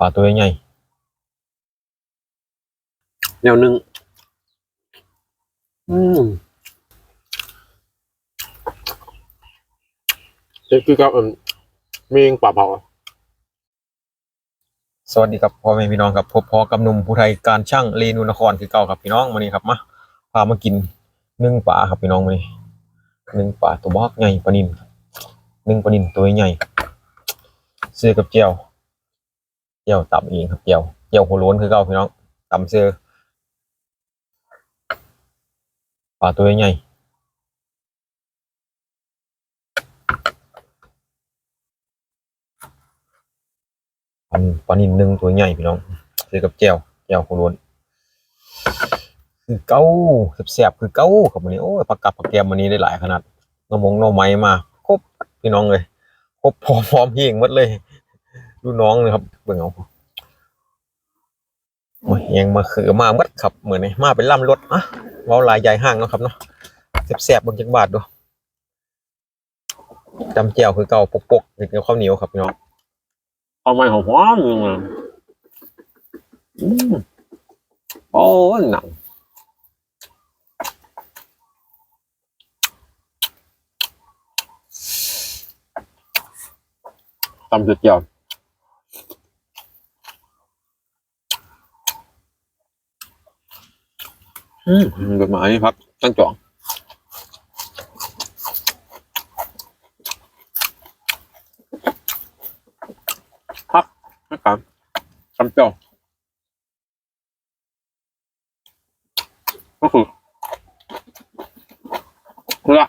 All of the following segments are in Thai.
ปลาตัวใหญ่แนวหนึ่งอืมเจ๊คือกับอืมเมียงป่าเผาอะสวัสดีครับพ่อแม่พี่น้องครับพบพอกับหนุ่มผู้ไทยการช่างเรนูนครคือเก่าครับพี่น้องมานี่ครับมาพามากินนึ่งปลาครับพี่น้องมานี่นึ่งปลาตัวบอกใหญ่ปลานินนึ่งปลานินตัวใหญ่ซื้อกับเจียวเจียวตำเองครับเจียวเจียวหัวล้วนคือเก่าพี่น้องตำซื้อปลาตัวใหญ่ปลาปลานินนึ่งตัวใหญ่พี่น้องซื้อกับเจียวเจียวหัวล้วนคือเก้าแซ่บๆคือเก้าครับวันนี้โอ้ยผักกับผักแกมวันนี้ได้หลายขนาดน้มงน้ำไม้มาครบพี่น้องเลยครบพร้อมพร้อมเพียงหมดเลย ดูน้องเลยครับเบิ่งเอาโอ้ยยังมาคือมาหมดครับเหมือนไงมาเป็นล่ำรถอะว้าลายใหญ่ห้างเนาะครับเนาะแซบๆเบิ่งจักบาทดูจำแจ่วคือเก่าปกๆกินกับข้าวเหนียวครับพี่น้องเอาไม้ของหอมหนึ่งอะอืมโอ้หนังตำจุดเจียว อืมกฎหมายพักตั้งจองพักนะครับคำเจ้าก็คือเพื่อ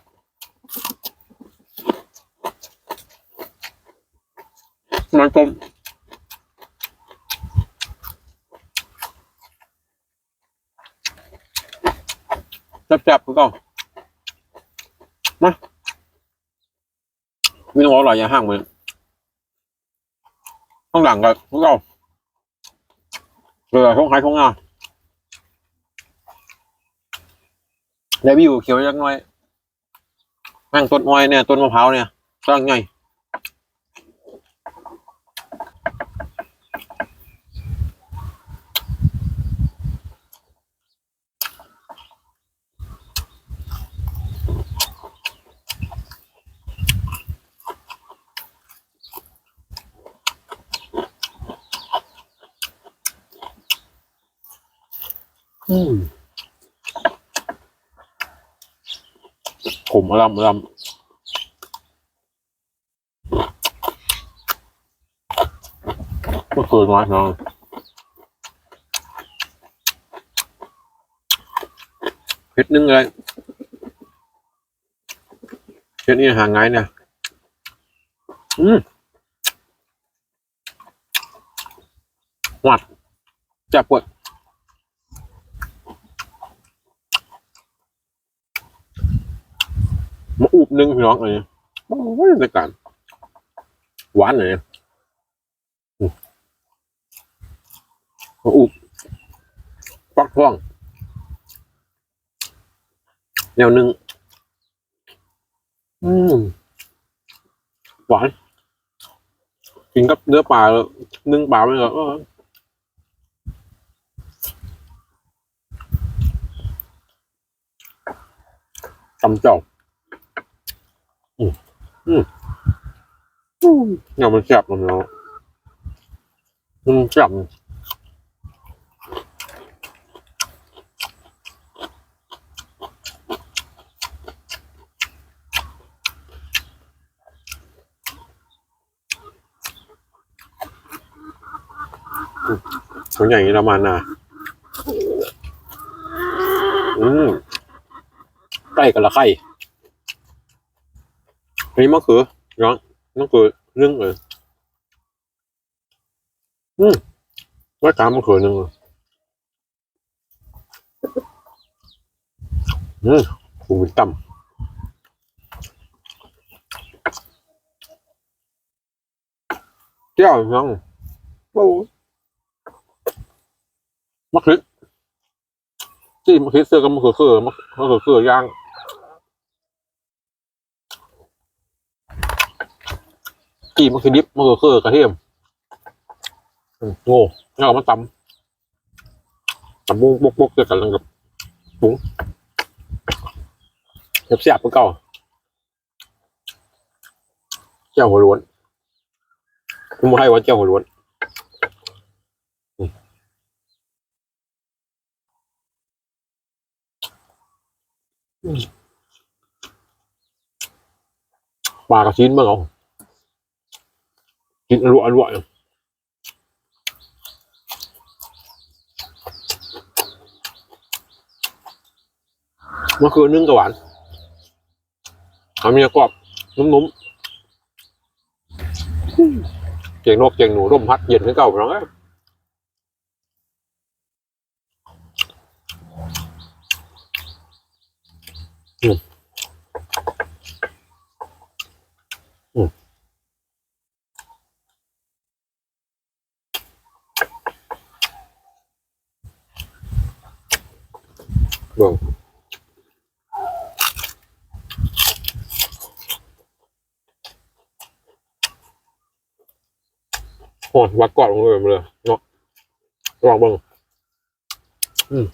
มันกลม จับๆคือเก่ามามีน้องอร่อยอย่างห้างเหมือนข้างหลังกับพวกเราเรือท้องไห้ท้องงาแล้ววิวเขียวยังน้อยแม่งต้นอ้อยเนี่ยต้นมะพร้าวเนี่ยตั้งไง อืมผมอลำอลำเมื่อคืนมาเนาะเผ็ดนึงเลยเผ็ดนี่หางไงเนี่ยอืมหวัดจับปวด มาอุบ หนึ่งพี่น้องเลยโอ้ยในการหวานเลยอืมมาอุบฟักทองแนวหนึ่งอืมหวานกินกับเนื้อปลาแล้วนึ่งปลาไปเลยเออตำเจ้า อืมอืมเนี่ยมันแซ่บมันเนาะมันแซ่บตัวใหญ่ประมาณน่ะอืมใกล้กันละไข่ อันนี้มะเขือน้องมะเขือนึ่งเลยอืมไว้กามมะเขือนึ่งเลยอืมหูมันต่ำเจ้าน้องโอ้มะเขือที่มะเขือเสือกับมะเขือเขือมะเขือเขือย่าง กี่มันคือดิบมันก็คือกระเทียมโง่แล้วเอามาตำตำบุกบุกบุกเจอกันแล้วกับปุ้งเสียบเสียบเก่าเจ้าหัวล้วนผมบอกให้ว่าเจ้าหัวล้วนปลากระชิ้นบ้างเอา กินอร่อยอร่อยเมื่อคือนึ่งกับหวานหอมเมียกรอบนุ่มๆเจียงนกเจียงหนูร่มพัดเย็นให้เก่าไปน้วเอ้ยอืมอืมเบิ่ง โอ้วัดก่อนลงเลยมาเลยเนาะลองเบิ่งอืม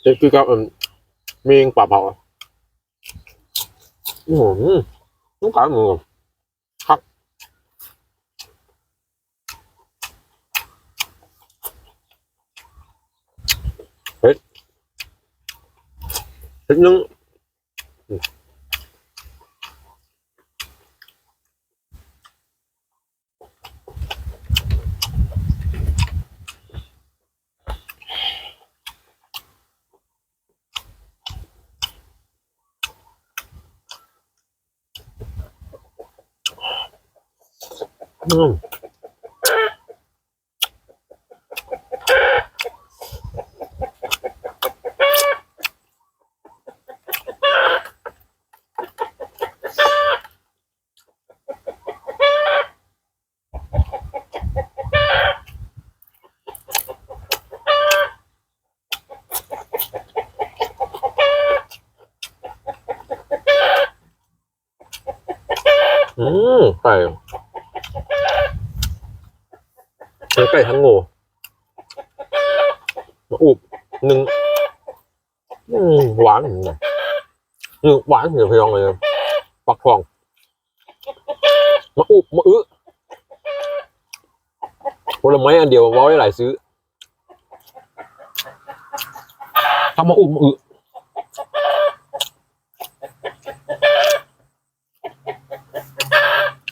เจ๊คือกับเมีงป่าเผาอะโอ้โหต้องการมือครับเฮ้ยเฮ้ยนึง อืมอืม ไก่เนื้อไก่ทั้งโง่มาอุบหนึ่งหวานอืมนี่งหวานเหนียวพยองเลยปักทองมาอุบมาอื้อผลไม้อันเดียวไว้หลายซื้อทำมาอุบมาอื้อ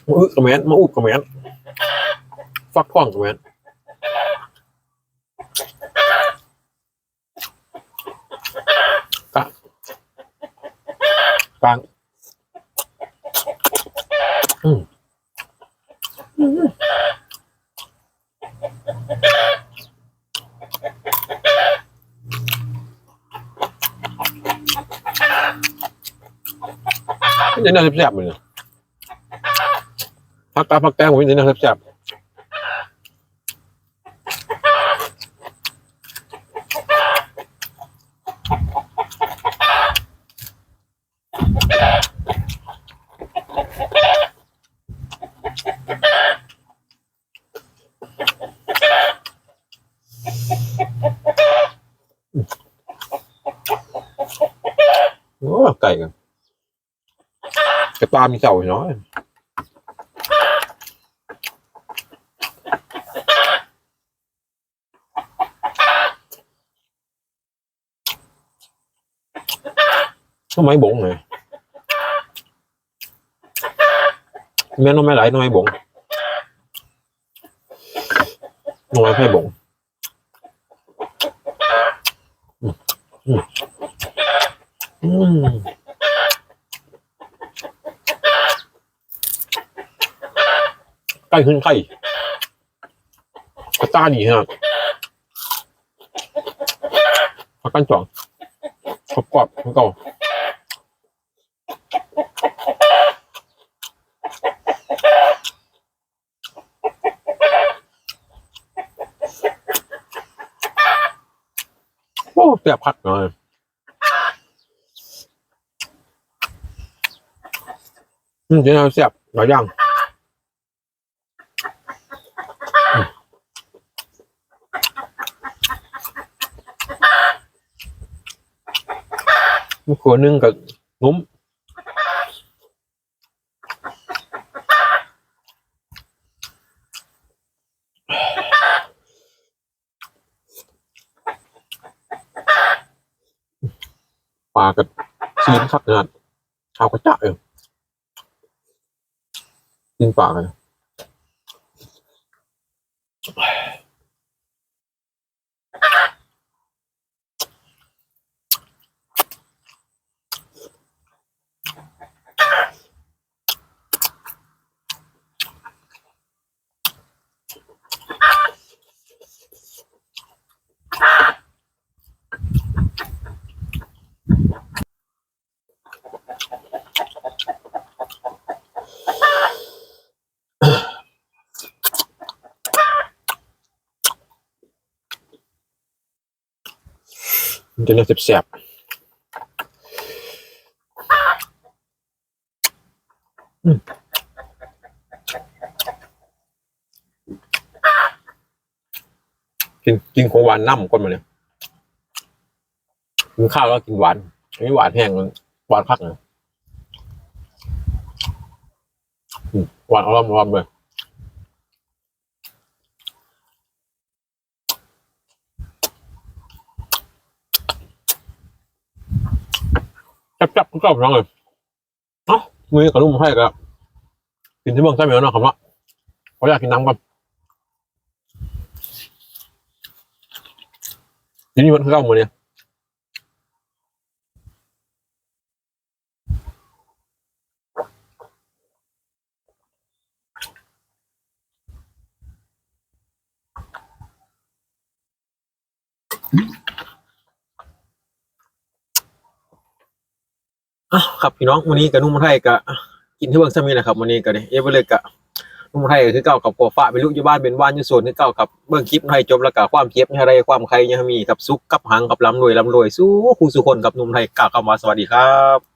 มาอื้อกระแมนมาอุบกระแมนฟักทองกระแมน กลางอืมนี่น่าแซ่บๆเลยเนี่ยผักกาดผักแกงผมนี่น่าแซ่บ ๆโอ้ไก่กันกระตามีเสาอยู่เนาะทำ ใกล้ขึ้นใกล้กระตาดีฮะพักกันจ่องกรอบกรอบๆแล้วก็โอ้แซ่บพักหน่อย อืมเดี๋ยวเราแซ่บหลายอย่างมมะเขือนึ่งกับนุ่มปลากับชีนคักงานชาวกระจะเอง ยินปลากัน มันจะเนื้อแสบๆกินกินของหวานน้ำก่อนมาเนี่ยกินข้าวแล้วกินหวานอันนี้หวานแห้งหวานพักนะหวานอร่อยอร่อยเลย จับจับก็ร้องเลยเอ้ามือกับลูกมาให้กับกินที่เมืองใช่ไหมเนาะคำว่าเขาอยากกินน้ำก่อนทีนี้มันเข้ามาเนี่ยอ่ะครับพี่น้องวันนี้กับนุ่มไทยกับกินที่เมืองซะมีนะครับวันนี้กับเนี่ยเอเวอร์เลยกับนุ่มไทยก็คือเก่ากับกัวฟ้าเป็นลูกอยู่บ้านเป็นว่านอยู่สวนคือเก่ากับเบื้องคลิปไทยจบแล้วกับความเจ็บอะไรความใครยังมีกับซุกกับหังกับลำรวยลำรวยสู้คู่สุคนกับนุ่มไทยกล่าวคำว่าสวัสดีครับ